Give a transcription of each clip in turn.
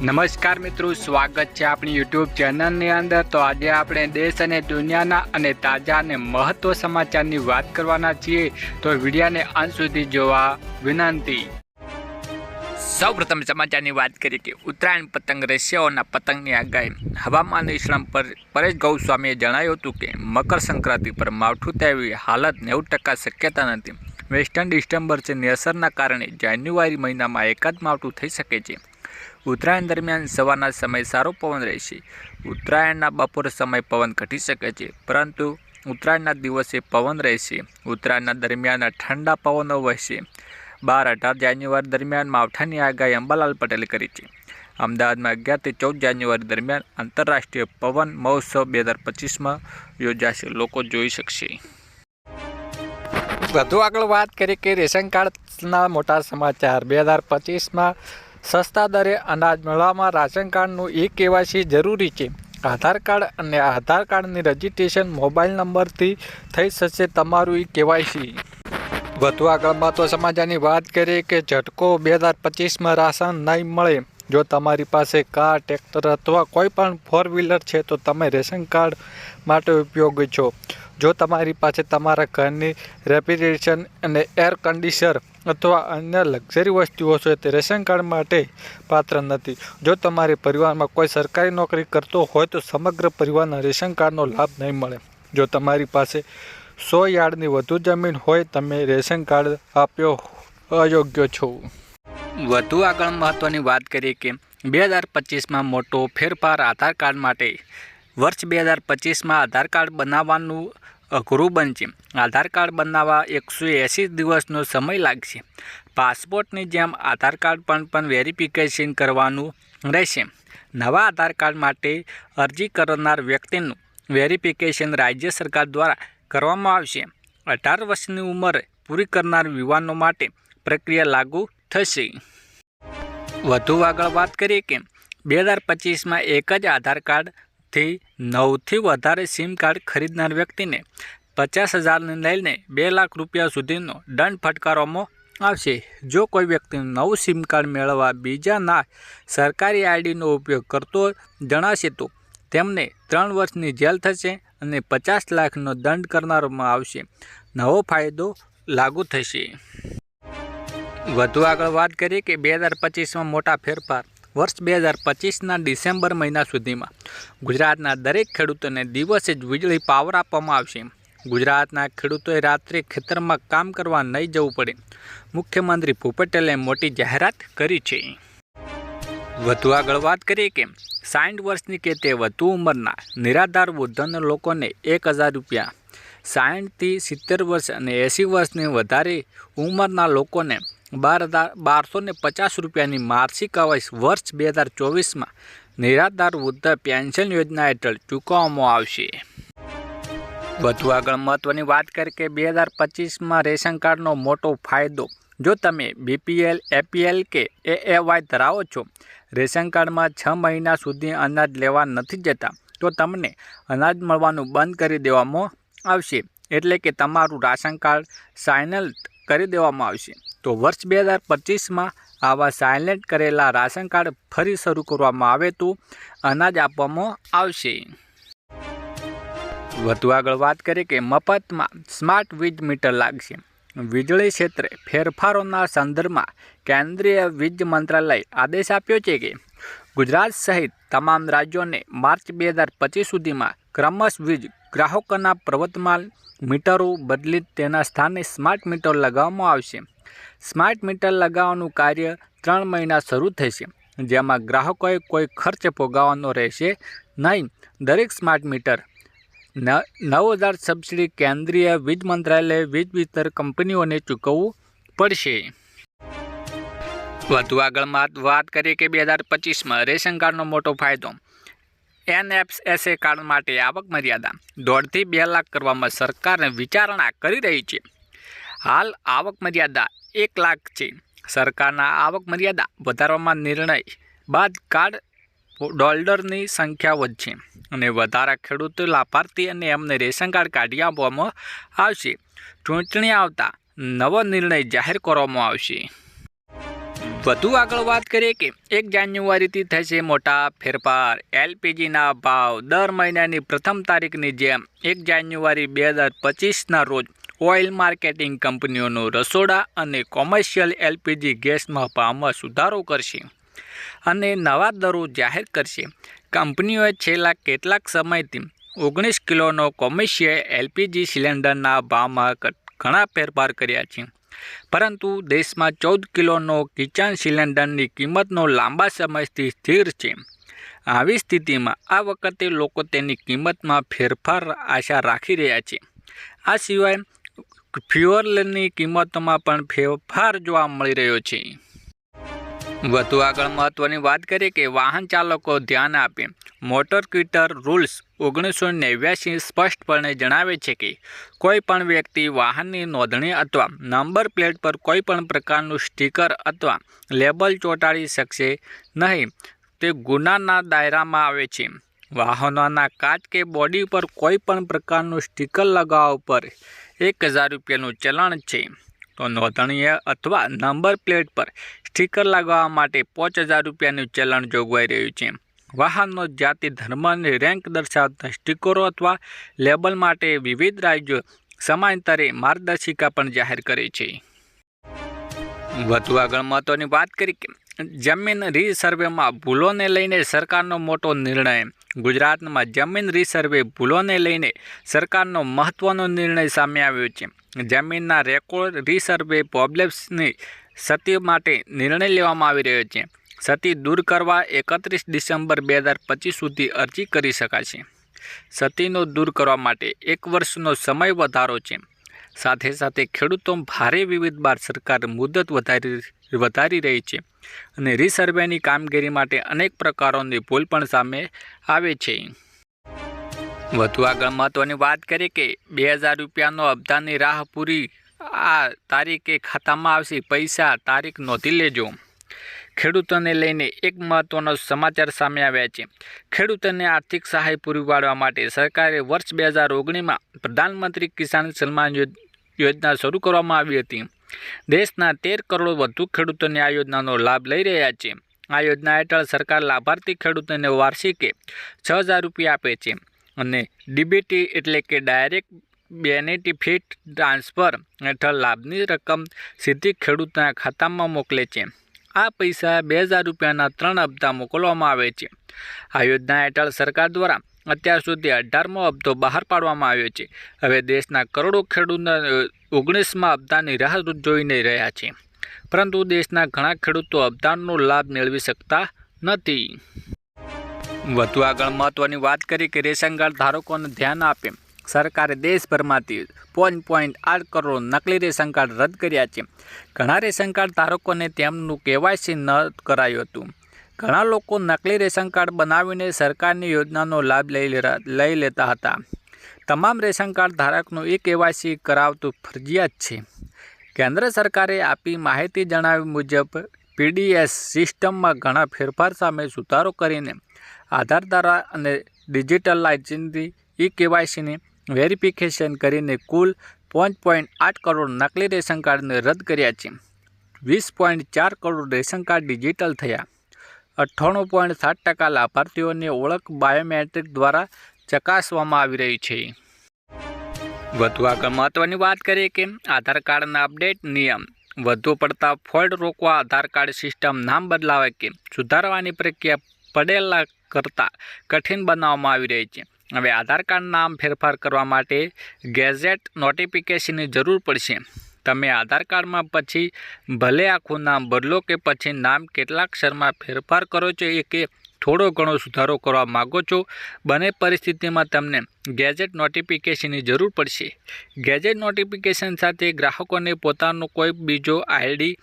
નમસ્કાર મિત્રો, સ્વાગત છે આપણી યુટ્યુબ ચેનલની અંદર. તો આજે આપણે દેશ અને દુનિયાના અને તાજા અને મહત્વ સમાચારની વાત કરવાના છીએ. તો વિડીયાને અંત સુધી જોવા વિનંતી. સૌપ્રથમ સમાચારની વાત કરીએ કે ઉત્તરાયણ પતંગ રશિયાઓના પતંગની આગાહી. હવામાન નિષ્ણાત પર પરેશ ગૌસ્વામીએ જણાવ્યું હતું કે મકર સંક્રાંતિ પર માવઠું તેવી હાલત નેવું ટકા શક્યતા નથી. વેસ્ટર્ન ડિસ્ટર્બન્સની અસરના કારણે જાન્યુઆરી મહિનામાં એકાદ માવઠું થઈ શકે છે. ઉત્તરાયણ દરમિયાન સવારના સમય સારો પવન રહેશે. ઉત્તરાયણના બપોર સમય પવન ઘટી શકે છે, પરંતુ ઉત્તરાયણના દિવસે પવન રહેશે. ઉત્તરાયણના દરમિયાન ઠંડા પવનો વહેશે. બાર અઢાર જાન્યુઆરી દરમિયાન માવઠાની આગાહી અંબાલાલ પટેલે કરી છે. અમદાવાદમાં અગિયારથી ચૌદ જાન્યુઆરી દરમિયાન આંતરરાષ્ટ્રીય પવન મહોત્સવ બે હજાર પચીસમાં યોજાશે. લોકો જોઈ શકશે. વધુ આગળ વાત કરીએ કે રેશન કાર્ડના મોટા સમાચાર. બે હજાર પચીસમાં સસ્તા દરે અનાજ મેળવવામાં રાશન કાર્ડનું ઈ કેવાયસી જરૂરી છે. આધાર કાર્ડ અને આધાર કાર્ડની રજિસ્ટ્રેશન મોબાઈલ નંબરથી થઈ શકશે તમારું ઈ કેવાયસી. વધુ આગળ મહત્વ સમાચારની વાત કરીએ કે ઝટકો બે હજાર પચીસમાં રાશન નહીં મળે. જો તમારી પાસે કાર, ટ્રેક્ટર અથવા કોઈ પણ ફોર વ્હીલર છે તો તમે રેશન કાર્ડ માટે ઉપયોગી છો. જો તમારી પાસે તમારા ઘરની રેફ્રિજરેશન અને એર કન્ડિશનર અથવા અન્ય લક્ઝરી વસ્તુઓ છે તે રેશન કાર્ડ માટે પાત્ર નથી. જો તમારે પરિવારમાં કોઈ સરકારી નોકરી કરતો હોય તો સમગ્ર પરિવારના રેશન કાર્ડનો લાભ નહીં મળે. જો તમારી પાસે સો યાર્ડની વધુ જમીન હોય, તમે રેશન કાર્ડ આપ્યો અયોગ્ય છો. વધુ આગળ મહત્ત્વની વાત કરીએ કે બે હજાર પચીસમાં મોટો ફેરફાર આધાર કાર્ડ માટે. વર્ષ બે હજાર પચીસમાં આધાર કાર્ડ બનાવવાનું અઘરું બનશે આધાર કાર્ડ બનાવવા એકસો એંસી દિવસનો સમય લાગશે. પાસપોર્ટની જેમ આધાર કાર્ડ પણ પણ વેરિફિકેશન કરવાનું રહેશે. નવા આધાર કાર્ડ માટે અરજી કરનાર વ્યક્તિનું વેરિફિકેશન રાજ્ય સરકાર દ્વારા કરવામાં આવશે. અઢાર વર્ષની ઉંમર પૂરી કરનાર યુવાનો માટે પ્રક્રિયા લાગુ થશે. વધુ આગળ વાત કરીએ કે બે હજાર પચીસમાં એક જ આધાર કાર્ડથી નવથી વધારે સિમ કાર્ડ ખરીદનાર વ્યક્તિને પચાસ હજારને લઈને બે લાખ રૂપિયા સુધીનો દંડ ફટકારવામાં આવશે. જો કોઈ વ્યક્તિ નવું સિમ કાર્ડ મેળવવા બીજાના સરકારી આઈડીનો ઉપયોગ કરતો જણાશે તો તેમને ત્રણ વર્ષની જેલ થશે અને પચાસ લાખનો દંડ કરનારમાં આવશે. નવો ફાયદો લાગુ થશે. વધુ આગળ વાત કરીએ કે બે હજાર પચીસમાં મોટા ફેરફાર વર્ષ બે હજાર પચીસના ડિસેમ્બર મહિના સુધીમાં. ગુજરાતના દરેક ખેડૂતોને દિવસે જ વીજળી પાવર આપવામાં આવશે. ગુજરાતના ખેડૂતોએ રાત્રે ખેતરમાં કામ કરવા નહીં જવું પડે. મુખ્યમંત્રી ભૂપટેલે મોટી જાહેરાત કરી છે. વધુ આગળ વાત કરીએ કે, સાઠ વર્ષની કે તે વધુ ઉંમરના નિરાધાર વૃદ્ધન લોકોને એક હજાર રૂપિયા, સાઠથી સિત્તેર વર્ષ અને એંસી વર્ષની વધારે ઉંમરના લોકોને બાર હજાર બારસો ને પચાસ રૂપિયાની માસિક અવસ વર્ષ બે હજાર ચોવીસમાં નિરાધાર વૃદ્ધ પેન્શન યોજના હેઠળ ચૂકવવામાં આવશે. વધુ આગળ મહત્ત્વની વાત કરીએ કે બે હજાર પચીસમાં રેશન કાર્ડનો મોટો ફાયદો. જો તમે બીપીએલ, એપીએલ કે એએવાય ધરાવો છો, રેશન કાર્ડમાં છ મહિના સુધી અનાજ લેવા નથી જતા, તો તમને અનાજ મળવાનું બંધ કરી દેવામાં આવશે. એટલે કે તમારું રાશન કાર્ડ સાઇનલ કરી દેવામાં આવશે. તો વર્ષ બે હજાર પચીસમાં આવા સાયલેન્ટ કરેલા રાશન કાર્ડ ફરી શરૂ કરવામાં આવે તો અનાજ આપવામાં આવશે. વધુ આગળ વાત કરીએ કે મફતમાં સ્માર્ટ વીજ મીટર લાગશે. વીજળી ક્ષેત્રે ફેરફારોના સંદર્ભમાં કેન્દ્રીય વીજ મંત્રાલય આદેશ આપ્યો છે કે ગુજરાત સહિત તમામ રાજ્યોને માર્ચ બે હજાર પચીસ સુધીમાં ક્રમશ વીજ ગ્રાહકોના પ્રવર્તમાન મીટરો બદલી તેના સ્થાને સ્માર્ટ મીટર લગાવવામાં આવશે. સ્માર્ટ મીટર લગાવવાનું કાર્ય ત્રણ મહિના શરૂ થશે, જેમાં ગ્રાહકોએ કોઈ ખર્ચ ભોગાવવાનો રહેશે નહીં. દરેક સ્માર્ટ મીટર નવ હજાર સબસિડી કેન્દ્રીય વીજ મંત્રાલયે વીજ વિતર કંપનીઓને ચૂકવવું પડશે. વધુ આગળ વાત કરીએ કે બે હજાર પચીસમાં રેશન કાર્ડનો મોટો ફાયદો. એનએફએસએ કાર્ડ માટે આવક મર્યાદા દોઢથી બે લાખ કરવામાં સરકારને વિચારણા કરી રહી છે. હાલ આવક મર્યાદા એક લાખ છે. સરકારના આવક મર્યાદા વધારવામાં નિર્ણય બાદ કાર્ડ ડોલ્ડરની સંખ્યા વધશે અને વધારા ખેડૂતો લાભાર્થી અને એમને રેશન કાર્ડ કાઢી આપવામાં આવશે. ચૂંટણી આવતા નવો નિર્ણય જાહેર કરવામાં આવશે. વધુ આગળ વાત કરીએ કે એક જાન્યુઆરીથી થશે મોટા ફેરફાર. એલપીજીના ભાવ દર મહિનાની પ્રથમ તારીખની જેમ એક જાન્યુઆરી બે હજાર પચીસના રોજ ઓઇલ માર્કેટિંગ કંપનીઓનો રસોડા અને કોમર્શિયલ એલપીજી ગેસમાં ભાવમાં સુધારો કરશે અને નવા દરો જાહેર કરશે. કંપનીઓએ છેલ્લા કેટલાક સમયથી ઓગણીસ કિલોનો કોમર્શિયલ એલપીજી સિલિન્ડરના ભાવમાં ઘણા ફેરફાર કર્યા છે. પરંતુ દેશમાં ચૌદ કિલોનો કિચન સિલિન્ડરની કિંમતનો લાંબા સમયથી સ્થિર છે. આવી સ્થિતિમાં આ વખતે લોકો તેની કિંમતમાં ફેરફાર આશા રાખી રહ્યા છે. આ સિવાય ફ્યુઅલની કિંમતોમાં પણ ફેરફાર જોવા મળી રહ્યો છે. વધુ આગળ મહત્વની વાત કરીએ કે વાહન ચાલકો ધ્યાન આપે. મોટર ક્વિટર રૂલ્સ ઓગણીસો નેવ્યાસી સ્પષ્ટપણે જણાવે છે કે કોઈ પણ વ્યક્તિ વાહનની નોંધણી અથવા નંબર પ્લેટ પર કોઈ પણ પ્રકારનું સ્ટીકર અથવા લેબલ ચોંટાડી શકશે નહીં. તે ગુનાના દાયરામાં આવે છે. વાહનોના કાચ કે બોડી પર કોઈ પણ પ્રકારનું સ્ટીકર લગાવવા પર એક હજાર રૂપિયાનું ચલણ છે. તો નોંધણીય અથવા નંબર પ્લેટ પર સ્ટીકર લગાવવા માટે પાંચ હજાર રૂપિયાનું ચલણ જોગવાઈ રહ્યું છે. વાહનનો જાતિ, ધર્મ અને રેન્ક દર્શાવતા સ્ટીકરો અથવા લેબલ માટે વિવિધ રાજ્યો સમાંતરે માર્ગદર્શિકા પણ જાહેર કરી છે. વધુ આગળ મહત્વની વાત કરી કે જમીન રીસર્વેમાં ભૂલોને લઈને સરકારનો મોટો નિર્ણય. ગુજરાતમાં જમીન રીસર્વે ભૂલોને લઈને સરકારનો મહત્વનો નિર્ણય સામે આવ્યો છે. જમીનના રેકોર્ડ રીસર્વે પ્રોબ્લેમ્સની સતી માટે નિર્ણય લેવામાં આવી રહ્યો છે. સતી દૂર કરવા એકત્રીસ ડિસેમ્બર બે હજાર પચીસ સુધી અરજી કરી શકાશે. સતીનો દૂર કરવા માટે એક વર્ષનો સમય વધારો છે. સાથે સાથે ખેડૂતો ભારે વિવિધ બાર સરકાર મુદત વધારી વધારી રહી છે અને રીસર્વેની કામગીરી માટે અનેક પ્રકારોની ભૂલ પણ સામે આવે છે. વધુ આગળ મહત્ત્વની વાત કરીએ કે બે હજાર રૂપિયાનો હપ્તાની રાહ પૂરી આ તારીખે ખાતામાં આવશે, પૈસા તારીખ નોંધી લેજો. ખેડૂતોને લઈને એક મહત્વનો સમાચાર સામે આવ્યા છે. ખેડૂતોને આર્થિક સહાય પૂરી પાડવા માટે સરકારે વર્ષ બે હજાર ઓગણીમાં પ્રધાનમંત્રી કિસાન સન્માન યોજ- યોજના શરૂ કરવામાં આવી હતી. દેશના તેર કરોડ વધુ ખેડૂતોને આ યોજનાનો લાભ લઈ રહ્યા છે. આ યોજના હેઠળ સરકાર લાભાર્થી ખેડૂતોને વાર્ષિકે છ હજાર રૂપિયા આપે છે અને ડીબીટી એટલે કે ડાયરેક્ટ બેનિફિટ ટ્રાન્સફર હેઠળ લાભની રકમ સીધી ખેડૂતના ખાતામાં મોકલે છે. આ પૈસા બે હજાર રૂપિયાના ત્રણ હપ્તા મોકલવામાં આવે છે. આ યોજના હેઠળ સરકાર દ્વારા અત્યાર સુધી અઢારમો હપ્તો બહાર પાડવામાં આવ્યો છે. હવે દેશના કરોડો ખેડૂતો ઓગણીસમાં હપ્તાની રાહ જોઈને રહ્યા છે. પરંતુ દેશના ઘણા ખેડૂતો હપ્તાનો લાભ મેળવી શકતા નથી. વધુ આગળ મહત્વની વાત કરી કે રેશન કાર્ડ ધારકોને ધ્યાન આપે. સરકારે દેશભરમાંથી પોઈન્ટ પોઈન્ટ આઠ કરોડ નકલી રેશન કાર્ડ રદ કર્યા છે. ઘણા રેશન કાર્ડ ધારકોને તેમનું કેવાયસી ન કરાયું હતું. ઘણા લોકો નકલી રેશન કાર્ડ બનાવીને સરકારની યોજનાનો લાભ લઈ લઈ લેતા હતા. તમામ રેશન કાર્ડ ધારકનું એ કેવાયસી કરાવતું ફરજિયાત છે. કેન્દ્ર સરકારે આપી માહિતી જણાવ્યા મુજબ, પીડીએસ સિસ્ટમમાં ઘણા ફેરફાર સામે સુધારો કરીને આધાર દ્વારા અને ડિજિટલાઇઝેશનથી ઈ કેવાયસીને વેરિફિકેશન કરીને કુલ પાંચ પોઈન્ટ આઠ કરોડ નકલી રેશન કાર્ડને રદ કર્યા છે. વીસ પોઈન્ટ ચાર કરોડ રેશન કાર્ડ ડિજિટલ થયા. અઠ્ઠાણું પોઈન્ટ સાત ટકા લાભાર્થીઓની ઓળખ બાયોમેટ્રિક દ્વારા ચકાસવામાં આવી રહી છે. વધુ આગળ મહત્વની વાત કરીએ કે આધાર કાર્ડના અપડેટ નિયમ. વધુ પડતા ફોલ્ડ રોકવા આધાર કાર્ડ સિસ્ટમ નામ બદલાવે કે સુધારવાની પ્રક્રિયા પડેલા કરતાં કઠિન બનાવવામાં આવી રહી છે. હવે આધાર કાર્ડ નામ ફેરફાર કરવા માટે ગેઝેટ નોટિફિકેશનની જરૂર પડશે. તમે આધાર કાર્ડમાં પછી ભલે આખું નામ બદલો કે પછી નામ કેટલાક ક્ષરમાં ફેરફાર કરો છો એ કે થોડો ઘણો સુધારો કરવા માગો છો, બંને પરિસ્થિતિમાં તમને ગેજેટ નોટિફિકેશનની જરૂર પડશે. ગેજેટ નોટિફિકેશન સાથે ગ્રાહકોને પોતાનો કોઈ બીજો આઈડી,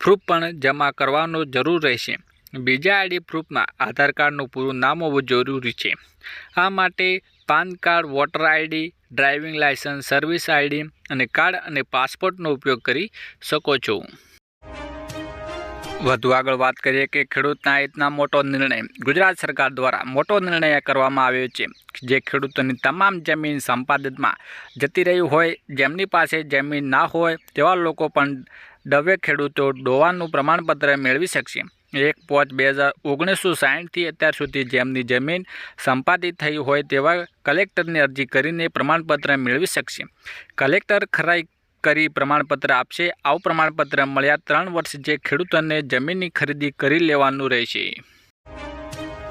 પ્રૂફ પણ જમા કરવાનો જરૂર રહેશે. બીજા આઈડી પ્રૂફમાં આધાર કાર્ડનું પૂરું નામ હોવું જરૂરી છે. આ માટે PAN card, voter ID, driving licence service ID અને કાર્ડ અને પાસપોર્ટનો ઉપયોગ કરી શકો છો. વધુ આગળ વાત કરીએ કે ખેડૂતના હિતના મોટો નિર્ણય. ગુજરાત સરકાર દ્વારા મોટો નિર્ણય કરવામાં આવ્યો છે જે ખેડૂતોની તમામ જમીન સંપાદિતમાં જતી રહી હોય, જેમની પાસે જમીન ના હોય, તેવા લોકો પણ દવે ખેડૂતો ડોવાનું પ્રમાણપત્ર મેળવી શકશે. એક પાંચ બે હજાર ઓગણીસો સાહીઠથી અત્યાર સુધી જેમની જમીન સંપાદિત થઈ હોય તેવા કલેક્ટરને અરજી કરીને પ્રમાણપત્ર મેળવી શકશે. કલેક્ટર ખરાઈ કરી પ્રમાણપત્ર આપશે. આવું પ્રમાણપત્ર મળ્યા ત્રણ વર્ષ જે ખેડૂતોને જમીનની ખરીદી કરી લેવાનું રહેશે.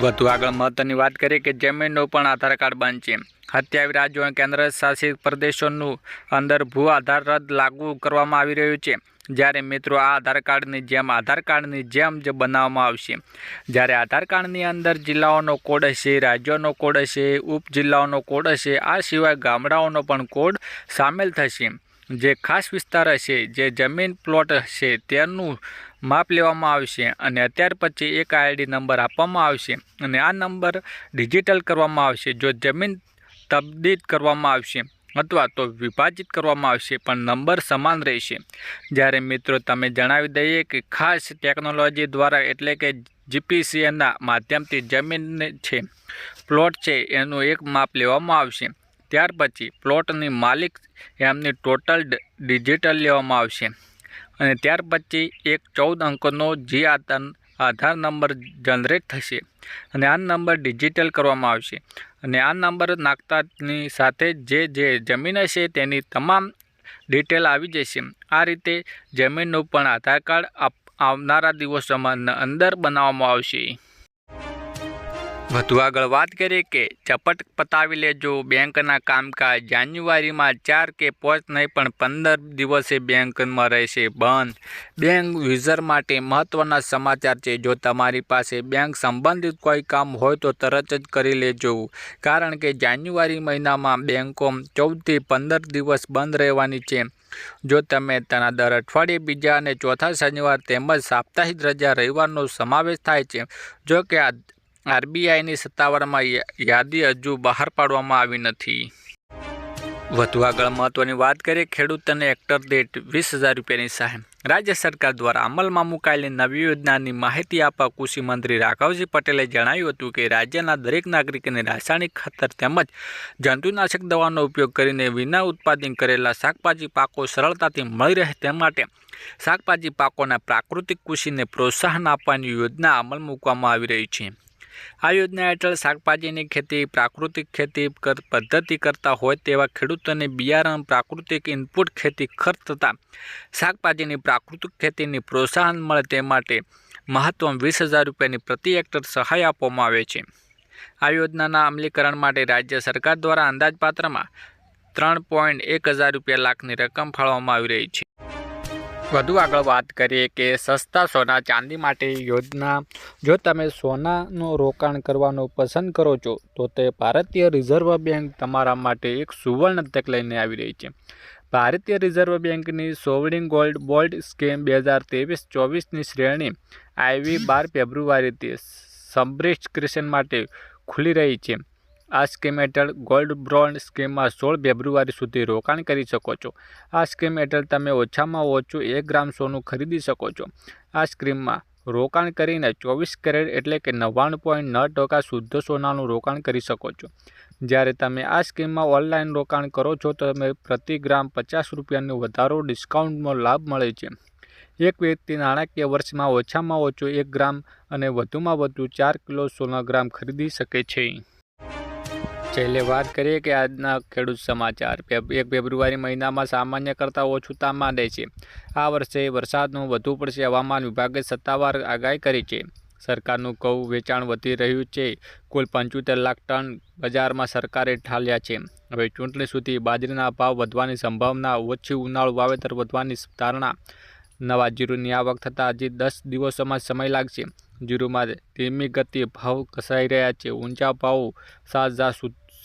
વધુ આગળ મહત્વની વાત કરીએ કે જમીનનો પણ આધાર કાર્ડ બંધ છે. રાજ્યો અને કેન્દ્ર શાસિત પ્રદેશોનું અંદર ભૂ આધાર રદ લાગુ કરવામાં આવી રહ્યું છે. જ્યારે મિત્રો આ આધાર કાર્ડની જેમ આધાર કાર્ડની જેમ જ બનાવવામાં આવશે. જ્યારે આધાર કાર્ડની અંદર જિલ્લાઓનો કોડ હશે, રાજ્યોનો કોડ હશે, ઉપજિલ્લાઓનો કોડ હશે, આ સિવાય ગામડાઓનો પણ કોડ સામેલ થશે. જે ખાસ વિસ્તાર હશે, જે જમીન પ્લોટ હશે, તેનું માપ લેવામાં આવશે અને ત્યાર પછી એક આઈડી નંબર આપવામાં આવશે અને આ નંબર ડિજિટલ કરવામાં આવશે જો જમીન તબદીલ કરવામાં આવશે અથવા તો વિભાજિત કરવામાં આવશે પણ નંબર સમાન રહેશે. જ્યારે મિત્રો તમે જણાવી દઈએ કે ખાસ ટેકનોલોજી દ્વારા એટલે કે જીપીસીએના માધ્યમથી જમીન છે, પ્લોટ છે, એનું એક માપ લેવામાં આવશે ત્યાર પછી પ્લોટની માલિક એમની ટોટલ ડિજિટલ લેવામાં આવશે અને ત્યાર પછી એક ચૌદ અંકનો જી આધાર નંબર જનરેટ થશે અને આ નંબર ડિજિટલ કરવામાં આવશે. અને આ નંબર નાખતાની સાથે જે જે જમીન હશે તેની તમામ ડિટેલ આવી જશે. આ રીતે જમીનનું પણ આધાર કાર્ડ આવનારા દિવસોમાં અંદર બનાવવામાં આવશે. વધુ આગળ વાત કરીએ કે ઝપટ પતાવી લેજો. બેંકના કામકાજ જાન્યુઆરીમાં ચાર કે પાંચ નહીં, પણ પંદર દિવસે બેંકમાં રહેશે બંધ. બેંક યુઝર માટે મહત્ત્વના સમાચાર છે. જો તમારી પાસે બેંક સંબંધિત કોઈ કામ હોય તો તરત જ કરી લેજો. કારણ કે જાન્યુઆરી મહિનામાં બેંકો ચૌદથી પંદર દિવસ બંધ રહેવાની છે. જો તમે તેના દર અઠવાડિયે બીજા અને ચોથા શનિવાર તેમજ સાપ્તાહિક રજા રવિવારનો સમાવેશ થાય છે, જો કે આ આરબીઆઈની સત્તાવારમાં યાદી હજુ બહાર પાડવામાં આવી નથી. વધુ આગળ મહત્વની વાત કરીએ ખેડૂતોને હેક્ટર દીઠ વીસ હજાર રૂપિયાની સહાય. રાજ્ય સરકાર દ્વારા અમલમાં મુકાયેલી નવી યોજનાની માહિતી આપવા કૃષિ મંત્રી રાઘવજી પટેલે જણાવ્યું હતું કે, રાજ્યના દરેક નાગરિકને રાસાયણિક ખાતર તેમજ જંતુનાશક દવાનો ઉપયોગ કરીને વિના ઉત્પાદન કરેલા શાકભાજી પાકો સરળતાથી મળી રહે તે માટે શાકભાજી પાકોના પ્રાકૃતિક કૃષિને પ્રોત્સાહન આપવાની યોજના અમલ મૂકવામાં આવી રહી છે. આ યોજના હેઠળ શાકભાજીની ખેતી, પ્રાકૃતિક ખેતી પદ્ધતિ કરતા હોય તેવા ખેડૂતોને બિયારણ, પ્રાકૃતિક ઇનપુટ ખેતી ખર્ચ તથા શાકભાજીની પ્રાકૃતિક ખેતીની પ્રોત્સાહન મળે તે માટે મહત્તમ વીસ હજાર રૂપિયાની પ્રતિ હેક્ટર સહાય આપવામાં આવે છે. આ યોજનાના અમલીકરણ માટે રાજ્ય સરકાર દ્વારા અંદાજપાત્રમાં ત્રણ પોઈન્ટ એક હજાર રૂપિયા લાખની રકમ ફાળવવામાં આવી રહી છે. વધુ આગળ વાત કરીએ કે સસ્તા સોના ચાંદી માટે યોજના, જો તમે સોનાનું રોકાણ કરવાનું પસંદ કરો છો, તો તે ભારતીય રિઝર્વ બેંક તમારા માટે એક સુવર્ણ તક લઈને આવી રહી છે. ભારતીય રિઝર્વ બેંકની સોવરિંગ ગોલ્ડ બોલ્ડ સ્કીમ બે હજાર ત્રેવીસ ચોવીસની શ્રેણી આવી બાર ફેબ્રુઆરીથી ક્રિશન માટે ખુલી રહી છે. આ સ્કીમ હેઠળ ગોલ્ડ બોન્ડ સ્કીમમાં સોળ ફેબ્રુઆરી સુધી રોકાણ કરી શકો છો. આ સ્કીમ હેઠળ તમે ઓછામાં ઓછું એક ગ્રામ સોનું ખરીદી શકો છો. આ સ્કીમમાં રોકાણ કરીને ચોવીસ કેરેટ એટલે કે નવ્વાણું પોઈન્ટ નવ ટકા શુદ્ધ સોનાનું રોકાણ કરી શકો છો. જ્યારે તમે આ સ્કીમમાં ઓનલાઈન રોકાણ કરો છો તો તમે પ્રતિ ગ્રામ પચાસ રૂપિયાનો વધારો ડિસ્કાઉન્ટનો લાભ મળે છે. એક વ્યક્તિ નાણાકીય વર્ષમાં ઓછામાં ઓછું એક ગ્રામ અને વધુમાં વધુ ચાર કિલો સોના ગ્રામ ખરીદી શકે છે. છેલ્લે વાત કરીએ કે આજના ખેડૂત સમાચાર. એક ફેબ્રુઆરી મહિનામાં સામાન્ય કરતાં ઓછું તાપમાન રહેશે આ વર્ષે વરસાદનું વધુ પડશે હવામાન વિભાગે સત્તાવાર આગાહી કરી છે. સરકારનું ઘઉં વેચાણ વધી રહ્યું છે. કુલ પંચોતેર લાખ ટન બજારમાં સરકારે ઠાલ્યા છે. હવે ચૂંટણી સુધી બાજરીના ભાવ વધવાની સંભાવના, ઓછી ઉનાળુ વાવેતર વધવાની ધારણા, નવા જીરુની આવક થતાં હજી દસ દિવસોમાં સમય લાગશે. જીરુમાં ધીમી ગતિ, ભાવ ઘસાઈ રહ્યા છે. ઊંચા ભાવ સાત હજાર